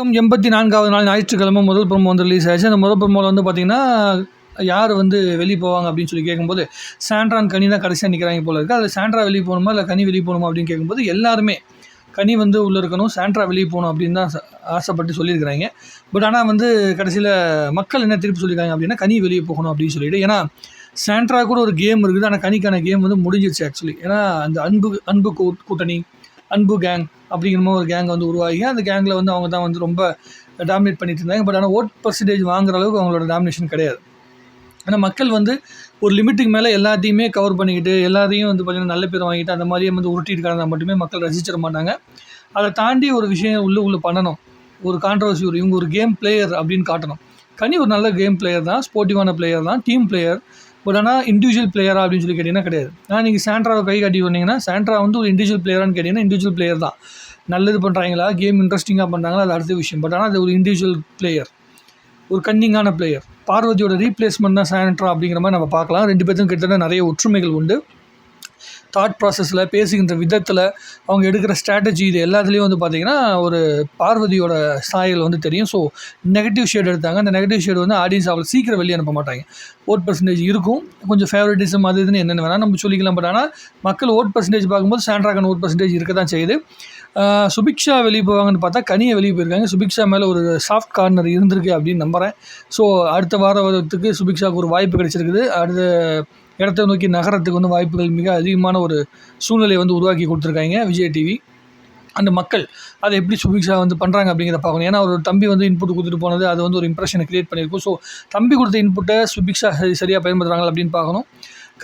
வணக்கம். எண்பத்தி நான்காவது நாள் ஞாயிற்றுக்கிழமை முதல் ப்ரோமோ வந்து ரிலீஸ் ஆயிடுச்சு. அந்த முதல் ப்ரோமோவில் வந்து பார்த்தீங்கன்னா யார் வந்து வெளியே போவாங்க அப்படின்னு சொல்லி கேட்கும்போது சாண்ட்ரான் கனி தான் கடைசியாக நிற்கிறாங்க போல இருக்குது அதில் சாண்ட்ரா வெளியே போகணுமா? இல்லை கனி வெளியே போகணுமா அப்படின்னு கேட்கும்போது எல்லாருமே கனி வந்து உள்ளே இருக்கணும் சாண்ட்ரா வெளியே போகணும் அப்படின்னு தான் ஆசைப்பட்டு சொல்லியிருக்கிறாங்க. பட் ஆனால் வந்து கடைசியில் மக்கள் என்ன திருப்பி சொல்லியிருக்காங்க அப்படின்னா கனி வெளியே போகணும் அப்படின்னு சொல்லிட்டு. ஏன்னா சாண்ட்ரா கூட ஒரு கேம் இருக்குது. ஆனால் கனிக்கான கேம் வந்து முடிஞ்சிருச்சு ஆக்சுவலி ஏன்னா அந்த அன்பு அன்பு கூட்டணி அன்பு கேங் அப்படிங்கிற ஒரு கேங் வந்து உருவாகி அந்த கேங்கில் வந்து அவங்க தான் வந்து ரொம்ப டாமினேட் பண்ணிட்டு இருந்தாங்க. பட் ஆனால் ஓட் பர்சன்டேஜ் வாங்குற அளவுக்கு அவங்களோட டாமினேஷன் கிடையாது. ஆனால் மக்கள் வந்து ஒரு லிமிட்டுக்கு மேலே எல்லாத்தையுமே கவர் பண்ணிக்கிட்டு எல்லாத்தையும் வந்து பார்த்திங்கன்னா நல்ல பேர் வாங்கிட்டு அந்த மாதிரியே வந்து உருட்டிட்டு கிடந்தா மட்டுமே மக்கள் ரசிச்சிட மாட்டாங்க. அதை தாண்டி ஒரு விஷயம் உள்ளே உள்ளே பண்ணணும். ஒரு கான்ட்ரவர்சி ஒரு இவங்க ஒரு கேம் பிளேயர் அப்படின்னு காட்டணும். கனி ஒரு நல்ல கேம் பிளேயர் தான் ஸ்போர்ட்டிவான பிளேயர் தான் டீம் பிளேயர் பட் ஆனால் இண்டிவிஜுவல் பிளேயரா அப்படின்னு சொல்லி கேட்டிங்கன்னா கிடையாது. ஆனால் நீங்கள் சாண்ட்ராவை கை காட்டி வந்தீங்கன்னா சாண்ட்ரா வந்து ஒரு இண்டிவிஜுவல் பிளேயரான்னு கேட்டிங்கன்னா இண்டிவிஜுவல் பிளேயர் தான். நல்லது பண்ணுறாங்களா கேம் இன்ட்ரெஸ்டிங்காக பண்ணுறாங்களா அது அடுத்த விஷயம். பட் ஆனால் அது ஒரு இண்டிவிஜுவல் பிளேயர் ஒரு கன்னிங்கான பிளேயர் பார்வதியோட ரீப்ளேஸ்மெண்ட் தான் சாண்ட்ரா அப்படிங்கிற மாதிரி நம்ம பார்க்கலாம். ரெண்டு பேர்த்துக்கும் கிட்டத்தட்ட நிறைய ஒற்றுமைகள் உண்டு. தாட் ப்ராசஸில் பேசுகின்ற விதத்தில் அவங்க எடுக்கிற ஸ்ட்ராட்டஜி இது எல்லாத்துலேயும் வந்து பார்த்திங்கன்னா ஒரு பார்வதியோட சாயல் வந்து தெரியும். ஸோ நெகட்டிவ் ஷேட் எடுத்தாங்க. அந்த நெகட்டிவ் ஷேட் வந்து ஆடியன்ஸ் அவ்வளோ சீக்கிரம் வெளியே அனுப்ப மாட்டாங்க. ஓட் பர்சன்டேஜ் இருக்கும். கொஞ்சம் ஃபேவரட்டிசம் அது இதுன்னு என்னென்ன வேணால் நம்ம சொல்லிக்கலாம். பட் ஆனால் மக்கள் ஓட் பர்சன்டேஜ் பார்க்கும்போது சாண்ட்ராகன் ஓட் பர்சன்டேஜ் இருக்க தான் செய்யுது. சுபிக்ஷா வெளியே போவாங்கன்னு பார்த்தா கனியை வெளியே போயிருக்காங்க. சுபிக்ஷா மேலே ஒரு சாஃப்ட் கார்னர் இருந்திருக்கு அப்படின்னு நம்புகிறேன் ஸோ அடுத்த வார வாரத்துக்கு சுபிக்ஷாவுக்கு ஒரு வாய்ப்பு கிடைச்சிருக்குது. அடுத்த இடத்த நோக்கி நகரத்துக்கு வந்து வாய்ப்புகள் மிக அதிகமான ஒரு சூழ்நிலையை வந்து உருவாக்கி கொடுத்துருக்காங்க விஜய் டிவி அந்த மக்கள் அதை எப்படி சுபிக்ஷா வந்து பண்ணுறாங்க அப்படிங்கிறத பார்க்கணும். ஏன்னா ஒரு தம்பி வந்து இன்புட் கொடுத்துட்டு போனது அது வந்து ஒரு இம்ப்ரெஷனை க்ரியேட் பண்ணியிருக்கும். ஸோ தம்பி கொடுத்த இன்புட்டை சுபிக்ஷா சரி சரியாக பயன்படுத்துகிறாங்க அப்படின்னு பார்க்கணும்.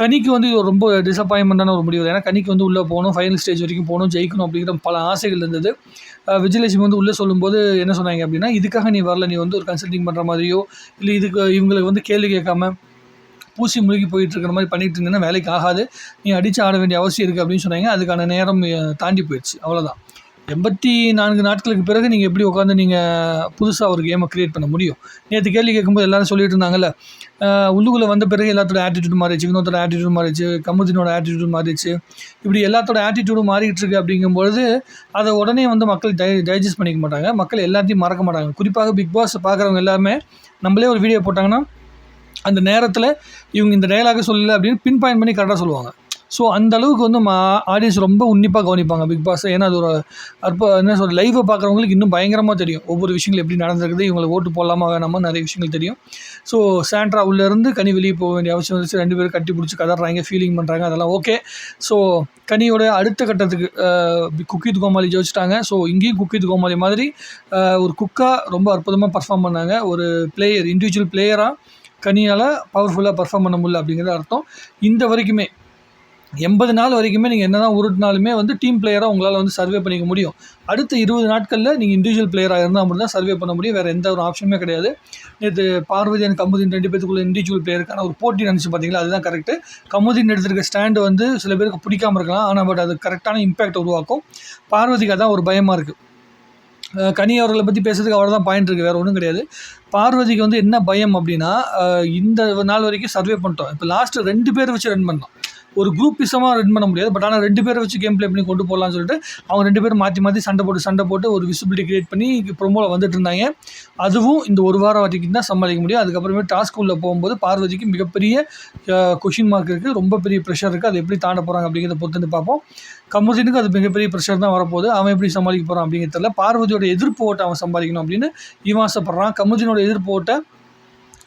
கனிக்கு வந்து இது ரொம்ப டிசப்பாயின்மெண்ட்டான ஒரு முடிவு. ஏன்னா கனிக்கு வந்து உள்ளே போகணும் ஃபைனல் ஸ்டேஜ் வரைக்கும் போகணும் ஜெயிக்கணும் அப்படிங்கிற பல ஆசைகள் இருந்தது. விஜயலட்சுமி வந்து உள்ளே சொல்லும்போது என்ன சொன்னாங்க அப்படின்னா இதுக்காக நீ வரல நீ வந்து ஒரு கன்சல்டிங் பண்ணுற மாதிரியோ இல்லை இதுக்கு இவங்களுக்கு வந்து கேள்வி கேட்காம பூசி முழுகி போயிட்டு இருக்கிற மாதிரி பண்ணிட்டு இருந்தேன்னா வேலைக்கு ஆகாது. நீ அடித்து ஆட வேண்டிய அவசியம் இருக்குது அப்படின்னு சொன்னாங்க. அதுக்கான நேரம் தாண்டி போயிடுச்சு. அவ்வளோதான் எண்பத்தி நான்கு நாட்களுக்கு பிறகு நீங்கள் எப்படி உட்காந்து நீங்கள் புதுசாக ஒரு கேமை க்ரியேட் பண்ண முடியும்? நேற்று கேள்வி கேட்கும்போது எல்லோரும் சொல்லிட்டு இருந்தாங்கல்ல உள்ளுக்குள்ளே வந்த பிறகு எல்லாத்தோட ஆட்டிடியூட் மாறிடுச்சு இன்னொருத்தோட ஆட்டிடியூட் மாறிச்சு கமுதினோட ஆட்டிடியூட் மாறிச்சு இப்படி எல்லாத்தோட ஆட்டிடியூடும் மாறிக்கிட்டு இருக்கு அப்படிங்கும்பொழுது அதை உடனே வந்து மக்கள் டை டைஜஸ்ட் பண்ணிக்க மாட்டாங்க. மக்கள் எல்லாத்தையும் மறக்க மாட்டாங்க. குறிப்பாக பிக் பாஸ் பார்க்குறவங்க எல்லாருமே நம்மளே ஒரு வீடியோ போட்டாங்கன்னா அந்த நேரத்தில் இவங்க இந்த டைலாக சொல்லல அப்படின்னு பின் பாயிண்ட் பண்ணி கரெக்டாக சொல்லுவாங்க. ஸோ அந்த அளவுக்கு வந்து மா ஆடியன்ஸ் ரொம்ப உன்னிப்பாக கவனிப்பாங்க. பிக் பாஸ் ஏன்னா அது ஒரு அற்ப என்ன சொல்ற லைவை பார்க்குறவங்களுக்கு இன்னும் பயங்கரமாக தெரியும். ஒவ்வொரு விஷயங்கள் எப்படி நடந்திருக்குது இவங்களை ஓட்டு போடலாமா வேணாமா நிறைய விஷயங்கள் தெரியும். ஸோ சாண்ட்ரா உள்ளேருந்து கனி வெளியே போக வேண்டிய அவசியம் வந்துச்சு ரெண்டு பேரும் கட்டி பிடிச்சி கதறாங்க ஃபீலிங் பண்ணுறாங்க அதெல்லாம் ஓகே ஸோ கனியோட அடுத்த கட்டத்துக்கு குக்கித் கோமாளி ஜெயிச்சிட்டாங்க. ஸோ இங்கேயும் குக்கித் கோமாளி மாதிரி ஒரு குக்காக ரொம்ப அற்புதமாக பர்ஃபார்ம் பண்ணாங்க. ஒரு பிளேயர் இண்டிவிஜுவல் பிளேயராக கனியால் பவர்ஃபுல்லாக பர்ஃபார்ம் பண்ண முடியல அப்படிங்கிறது அர்த்தம். இந்த வரைக்குமே எண்பது நாள் வரைக்குமே நீங்கள் என்ன தான் உருட்டினாலுமே வந்து டீம் பிளேயராக உங்களால் வந்து சர்வே பண்ணிக்க முடியும். அடுத்த இருபது நாட்களில் நீங்கள் இண்டிவிஜுவல் பிளேயராக இருந்தால் மட்டும் தான் சர்வே பண்ண முடியும். வேறு எந்த ஒரு ஆப்ஷனுமே கிடையாது. நேற்று பார்வதி அண்ட் கமுதின் ரெண்டு பேத்துக்குள்ள இண்டிவிஜுவல் பிளேயருக்கான ஒரு போட்டி நினச்சி பார்த்தீங்களா அதுதான் கரெக்டு கமுதின் எடுத்திருக்க ஸ்டாண்டு வந்து சில பேருக்கு பிடிக்காம இருக்கலாம். ஆனால் பட் அது கரெக்டான இம்பேக்ட் உருவாக்கும். பார்வதிக்கு அதான் ஒரு பயமாக இருக்குது கனி அவர்களை பற்றி பேசுறதுக்கு அவ்வளோ தான் பாயிண்ட் இருக்குது வேறு ஒன்றும் கிடையாது. பார்வதிக்கு வந்து என்ன பயம் அப்படின்னா இந்த நாள் வரைக்கும் சர்வே பண்ணிட்டோம். இப்போ லாஸ்ட்டு ரெண்டு பேர் வச்சு ரன் பண்ணோம். ஒரு குரூப்பிசமாக ரன் பண்ண முடியாது. பட் ஆனால் ரெண்டு பேரை வச்சு கேம் ப்ளே பண்ணி கொண்டு போகலான்னு சொல்லிட்டு அவங்க ரெண்டு பேரும் மாற்றி மாற்றி சண்டை போட்டு சண்டை போட்டு ஒரு விசிபிலிட்டி கிரியேட் பண்ணி ப்ரொமோவில் வந்துட்டு இருந்தாங்க. அதுவும் இந்த ஒரு வாரம் வரைக்கும் தான் சமாளிக்க முடியும். அதுக்கப்புறமே டாஸ்க் உள்ள போகும்போது பார்வதிக்கு மிகப்பெரிய கொஷின் மார்க் இருக்குது ரொம்ப பெரிய ப்ரெஷர் இருக்குது அது எப்படி தாண்ட போகிறாங்க அப்படிங்கிறத பொறுத்து பார்ப்போம். கமுதினுக்கு அது மிகப்பெரிய ப்ரெஷர் தான் வரப்போகுது. அவன் எப்படி சமாளிக்க போகிறான் அப்படிங்கிறது தெரியல. பார்வதியோட எதிர்ப்பு ஓட்டை அவன் சம்பாதிக்கணும் அப்படின்னு இவன் ஆசைப்படுறான். கமுதினோட எதிர்ப்பு ஓட்டை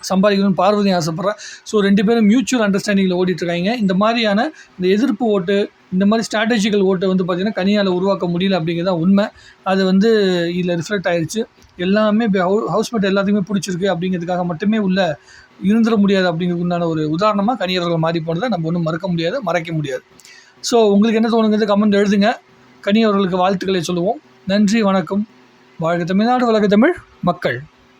சம்பாதிக்கணும்னு பார்வதி ஆசைப்பட்றா. ஸோ ரெண்டு பேரும் மியூச்சுவல் அண்டர்ஸ்டாண்டிங்கில் ஓடிட்டுருக்காங்க. இந்த மாதிரியான இந்த எதிர்ப்பு ஓட்டு இந்த மாதிரி ஸ்ட்ராட்டஜிக்கல் ஓட்டை வந்து பார்த்திங்கன்னா கனியால் உருவாக்க முடியல அப்படிங்கிறது தான் உண்மை. அது வந்து இதில் ரிஃப்ளெக்ட் ஆயிடுச்சு எல்லாமே ஹவுஸ்மேட் எல்லாத்துக்குமே பிடிச்சிருக்கு அப்படிங்கிறதுக்காக மட்டுமே உள்ள இருந்துட முடியாது அப்படிங்கிறதுக்கு உண்டான ஒரு உதாரணமாக கனியவர்கள் மாறி போனதை நம்ம ஒன்றும் மறக்க முடியாது மறைக்க முடியாது. ஸோ உங்களுக்கு என்ன தோணுங்கிறது கமெண்ட் எழுதுங்க. கனியவர்களுக்கு வாழ்த்துக்களை சொல்லுவோம். நன்றி வணக்கம். வாழ்க தமிழ்நாடு வழக்கு தமிழ் மக்கள்.